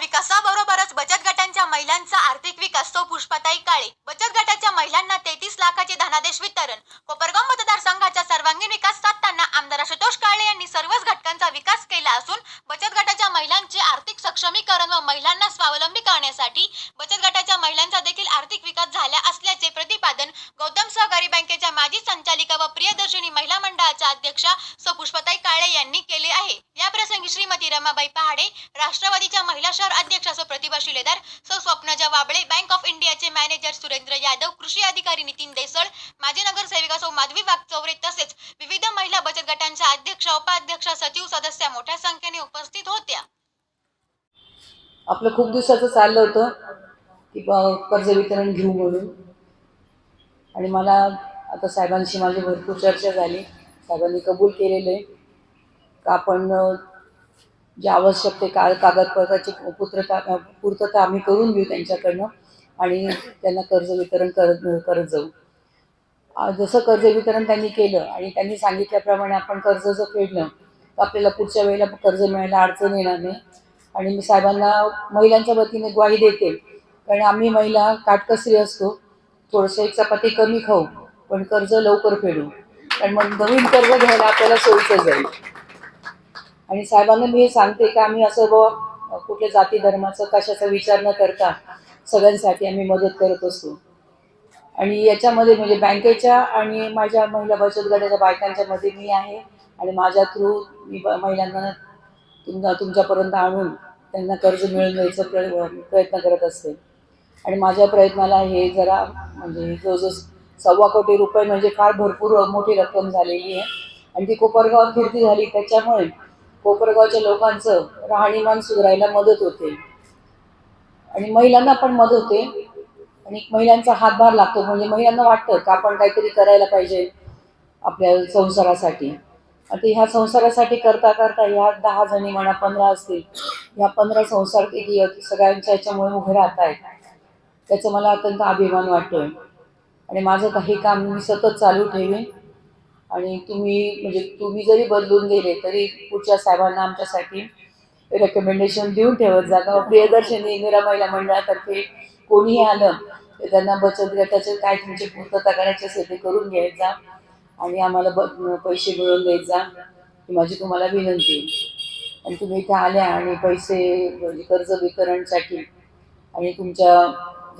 विकासाबरोबरच बचत गटांच्या महिलांचा आर्थिक विकास तो पुष्पाताई काळे. बचत गटाच्या महिलांना तेहतीस लाखाचे धनादेश वितरण. कोपरगाव मतदारसंघाच्या सर्वांगीण विकास साधताना आमदार आशुतोष काळे यांनी सर्वच घटकांचा विकास केला असून बचत गटाच्या महिलांचे आर्थिक सक्षमीकरण व महिलांना स्वावलंबी करण्यासाठी बचत गटाच्या महिलांचा देखील आर्थिक विकास झाला असल्याचे गौतम सहकारी बँकेच्या माजी संचालिका व प्रियदर्शनी महिला मंडळाच्या अध्यक्षा सपुष्पताई काळे यांनी केले आहे. या प्रसंगी श्रीमती रमाबाई पहाडे राष्ट्रवादीच्या महिला शहर अध्यक्षा सो प्रतिभा शिलेदार सौ स्वप्नजा वाबळे बँक ऑफ इंडियाचे मॅनेजर सुरेंद्र यादव कृषी अधिकारी नितीन देसळ माजी नगरसेविका सौ माधवी वागचौरे तसेच विविध महिला बचत गटांच्या अध्यक्ष उपाध्यक्ष सचिव सदस्या मोठ्या संख्येने उपस्थित होत्या. आपलं खूप दिवसाचं चाललं होतं की कर्ज वितरण घेऊ म्हणून. आणि मला आता साहेबांशी माझी भरपूर चर्चा झाली. साहेबांनी कबूल केलेलं आहे. का आपण जे आवश्यक ते का कागदपत्राची पुत्रता पूर्तता आम्ही करून घेऊ त्यांच्याकडनं आणि त्यांना कर्ज वितरण करत करत जाऊ. जसं कर्ज वितरण त्यांनी केलं आणि त्यांनी सांगितल्याप्रमाणे आपण कर्ज जर फेडलं तर आपल्याला पुढच्या वेळेला कर्ज मिळायला अडचण येणार नाही. आणि मी साहेबांना महिलांच्या वतीने ग्वाही देते. कारण आम्ही महिला काटकसरी असतो. थोडंसं एक चपाती कमी खाऊ पण कर्ज लवकर फेडू. कारण मग नवीन कर्ज घ्यायला आपल्याला सोयीचं जाईल. आणि साहेबांना मी हे सांगते की आम्ही असं ब कुठल्या जाती धर्माचं कशाचा विचार न करता सगळ्यांसाठी आम्ही मदत करत असतो. आणि याच्यामध्ये म्हणजे बँकेच्या आणि माझ्या महिला बचत गटाच्या बायकांच्या मध्ये मी आहे आणि माझ्या थ्रू मी महिलांना तुमच्या तुमच्यापर्यंत आणून त्यांना कर्ज मिळून द्यायचा प्रयत्न करत असते. आणि माझ्या प्रयत्नाला हे जरा म्हणजे जवळजवळ सव्वा कोटी रुपये म्हणजे फार भरपूर मोठी रक्कम झालेली आहे. आणि ती कोपरगावात फिरती झाली त्याच्यामुळे कोपरगावच्या लोकांचं राहणीमान सुधारायला मदत होते. आणि महिलांना पण मदत होते. आणि महिलांचा हातभार लागतो म्हणजे महिलांना वाटतं का आपण काहीतरी करायला पाहिजे आपल्या संसारासाठी. आता ह्या संसारासाठी करता करता ह्या दहा जणी म्हणा पंधरा असतील ह्या पंधरा संसार किती सगळ्यांच्या ह्याच्यामुळे उभे राहत आहेत त्याचा मला अत्यंत अभिमान वाटतोय. आणि माझं काही काम मी सतत चालू ठेवेन. आणि तुम्ही म्हणजे तुम्ही जरी बदलून गेले तरी पुढच्या साहेबांना आमच्यासाठी रेकमेंडेशन देऊन ठेवत जा. का प्रियदर्शनी इंदिरा महिला मंडळातर्फे कोणीही आलं तर त्यांना बचत गटाचे काय तुमची पूर्तता करायची असेल ते करून घ्यायत जा. आणि आम्हाला ब पैसे मिळवून द्यायत जा. ही माझी तुम्हाला विनंती आहे. आणि तुम्ही इथे आल्या आणि पैसे म्हणजे कर्ज वितरणसाठी आणि तुमच्या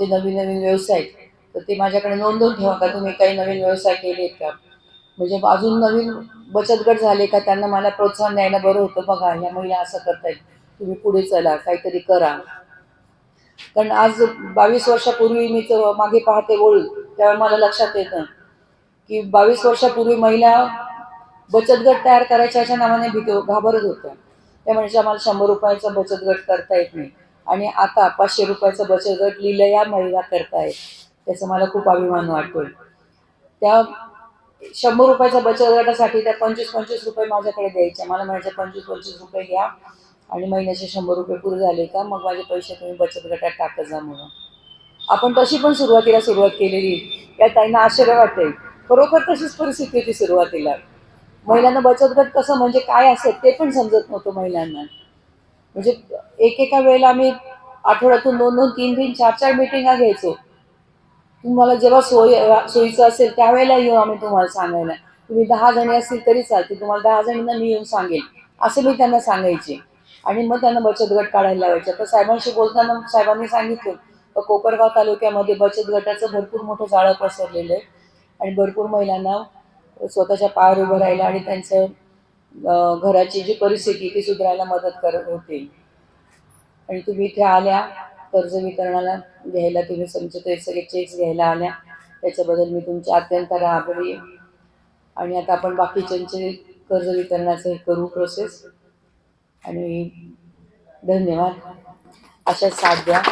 जे नवीन नवीन व्यवसाय आहेत, तर ते माझ्याकडे नोंदवून ठेवा का तुम्ही काही नवीन व्यवसाय केले आहेत का? म्हणजे अजून नवीन बचत गट झाले का त्यांना मला प्रोत्साहन द्यायला बरं होतं बघा ह्या महिला असं करतायत. तुम्ही पुढे चला काहीतरी करा. कारण आज बावीस वर्षापूर्वी मी तर मागे पाहते बोल तेव्हा मला लक्षात येतं की बावीस वर्षापूर्वी महिला बचत गट तयार करायच्या अशा नावाने भीती घाबरत होत्या. त्या म्हणजे आम्हाला शंभर रुपयाचा बचत गट करता येत नाही. आणि आता पाचशे रुपयाचा बचत गट लिहिलं या महिला करतायत त्याचा मला खूप अभिमान वाटतोय. त्या शंभर रुपयाच्या बचत गटासाठी त्या पंचवीस पंचवीस रुपये माझ्याकडे द्यायच्या. मला म्हणायचं पंचवीस पंचवीस रुपये घ्या आणि महिन्याचे शंभर रुपये पुरे झाले का? मग माझे पैसे तुम्ही बचत गटात टाकत जा म्हणून. आपण तशी पण सुरुवातीला सुरुवात केलेली. या ताईंना आश्चर्य वाटते खरोखर तशीच परिस्थिती होती सुरुवातीला. महिलांना बचत गट कसं म्हणजे काय असेल ते पण समजत नव्हतं महिलांना. म्हणजे एकेका वेळेला आम्ही आठवड्यातून दोन दोन तीन तीन चार चार मिटिंगा घ्यायचो. तुम्हाला जेव्हा सोयी सोयीचं असेल त्यावेळेला येऊ आम्ही तुम्हाला सांगायला. तुम्ही दहा जणी असतील तरी चालते तुम्हाला दहा जणींना मी येऊन सांगेल. असं मी त्यांना सांगायचे. आणि मग त्यांना बचत गट काढायला लावायचे. तर साहेबांशी बोलताना साहेबांनी सांगितलं तर कोपरगाव तालुक्यामध्ये बचत गटाचं भरपूर मोठं जाळं पसरलेलं आहे. आणि भरपूर महिलांना स्वतःच्या पायावर उभं राहायला आणि त्यांचं घराची जी परिस्थिती ती सुधारायला मदत करत होते. आणि तुम्ही इथे आल्या कर्ज वितरणाला घ्यायला तुम्ही तुमचे ते सगळे चेक्स घ्यायला आल्या. त्याच्याबद्दल मी तुमच्या अत्यंत आभारी आहे. आणि आता आपण बाकीच्यांचे कर्ज वितरणाचं हे करू प्रोसेस आणि धन्यवाद. अशा साथ द्या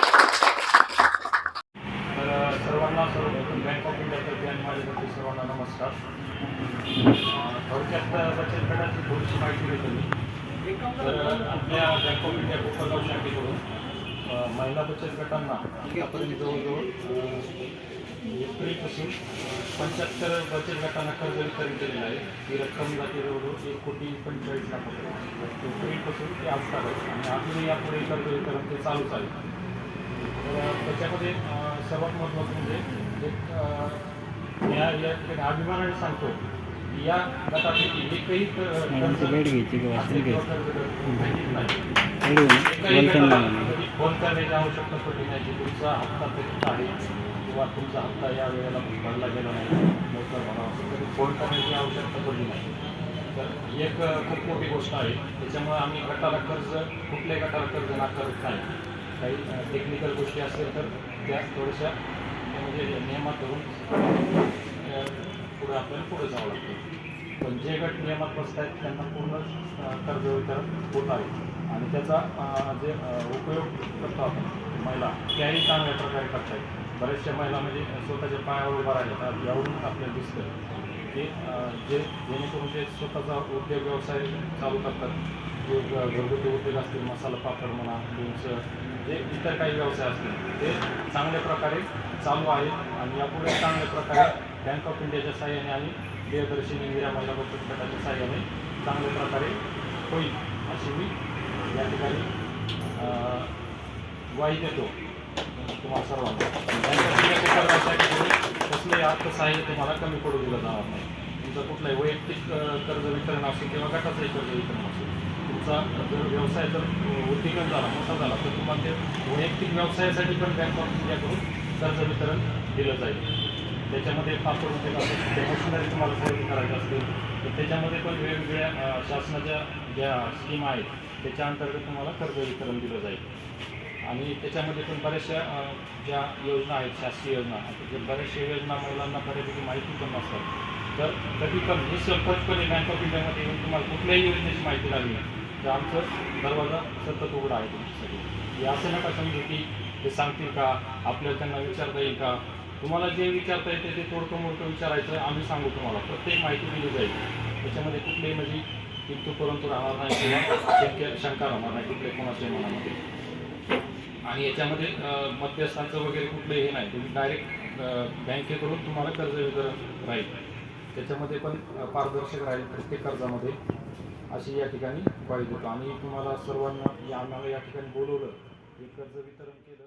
सर्वांना सर्वप्रथम बँक ऑफ इंडियातर्फे आणि माझ्यातर्फे सर्वांना नमस्कार थोडक्यात बचत गटाची थोडीशी माहिती मी. तर आपल्या बँक ऑफ इंडिया कोपरगाव शाखेकडून महिला बचत गटांना आतापर्यंत जवळजवळ एप्रिलपासून पंच्याहत्तर बचत गटांना कर्ज वितरण केलेलं आहे. ही रक्कम जाते जवळजवळ एक कोटी पंचेचाळीस लाख रुपये. एप्रिलपासून ते आजतागायत आणि अजूनही यापुढे कर्ज वितरण ते चालूच आहे. तर त्याच्यामध्ये सर्वात महत्त्वाचं म्हणजे एक या ठिकाणी अभिमानाने सांगतो की या गटापैकी एकही असेल ना? फोन करण्याची आवश्यकता पडली नाही. तुमचा हप्ता कधी आहे किंवा तुमचा हप्ता या वेळेला भरला गेला नाही तरी फोन करण्याची आवश्यकता पडली नाही. तर ही एक खूप मोठी गोष्ट आहे. त्याच्यामुळे आम्ही गटाला कर्ज कुठल्याही गटाला कर्ज नाकारत नाही. काही टेक्निकल गोष्टी असतील तर त्या थोड्याशा म्हणजे नियमात धरून आपल्याला पुढे जावं लागतं. पण जे गट नियमात बसत आहेत त्यांना पूर्ण कर्ज वितरण होत आहे. आणि त्याचा जे उपयोग करतो आपण महिला त्याही चांगल्या प्रकारे करतायत. बऱ्याचशा महिला म्हणजे स्वतःच्या पायावर उभा राहिल्या यावरून आपल्याला दिसतं की जे जेणेकरून जे स्वतःचा उद्योग व्यवसाय चालू करतात जे घरगुती उद्योग असतील मसाला पापड म्हणा लोणचं जे इतर काही व्यवसाय असतील ते चांगल्या प्रकारे चालू आहे. आणि यापुढे चांगल्या प्रकारे बँक ऑफ इंडियाच्या साह्याने आणि प्रियदर्शनी इंदिरा महिला बचत गटाच्या साह्याने चांगल्या प्रकारे होईल अशी मी या ठिकाणी ग्वाही देतो. तुम्हाला सर्वांना. बँकेच्या कर्जासाठी कसलंही अर्थसहाय्य तुम्हाला कमी पडू दिलं जाणार नाही. तुमचं कुठलाही वैयक्तिक कर्ज वितरण असो किंवा गटाचंही कर्ज वितरण असो तुमचा जर व्यवसाय जर उद्योगन झाला मोठा झाला तर तुम्हाला ते वैयक्तिक व्यवसायासाठी पण बँक ऑफ इंडियाकडून कर्ज वितरण दिलं जाईल. त्याच्यामध्ये पापड ते मशिनरी तुम्हाला खरेदी करायची असतील तर त्याच्यामध्ये पण वेगवेगळ्या शासनाच्या ज्या स्कीम आहेत त्याच्या अंतर्गत तुम्हाला कर्ज वितरण दिलं जाईल. आणि त्याच्यामध्ये पण बऱ्याचशा ज्या योजना आहेत शासकीय योजना आता जे बऱ्याचशा योजना महिलांना बऱ्यापैकी माहिती पण नसतात. तर कधी पण निसंपर्कपणे बँक ऑफ इंडियामध्ये येऊन तुम्हाला कुठल्याही योजनेची माहिती लागली तर आमचं दरवाजा सतत उघडा आहे तुमच्यासाठी. हे असं नका समजू की ते सांगतील का? आपल्याला त्यांना विचारता येईल का? तुम्हाला जे विचारता येते ते तोडकं मोडकं विचारायचं आम्ही सांगू तुम्हाला. प्रत्येक माहिती दिली जाईल. त्याच्यामध्ये कुठलेही म्हणजे किंतू परंतु राहणार नाही किंवा शंका राहणार नाही कुठल्या कोणाच्या मनामध्ये. आणि याच्यामध्ये मध्यस्थांचं वगैरे कुठलं हे नाही. तुम्ही डायरेक्ट बँकेकडून तुम्हाला कर्ज वितरण राहील. त्याच्यामध्ये पण पारदर्शक राहील प्रत्येक कर्जामध्ये. अशी या ठिकाणी पाहिजे होतो आणि तुम्हाला सर्वांना या आम्हाला या ठिकाणी बोलवलं. हे कर्ज वितरण केलं.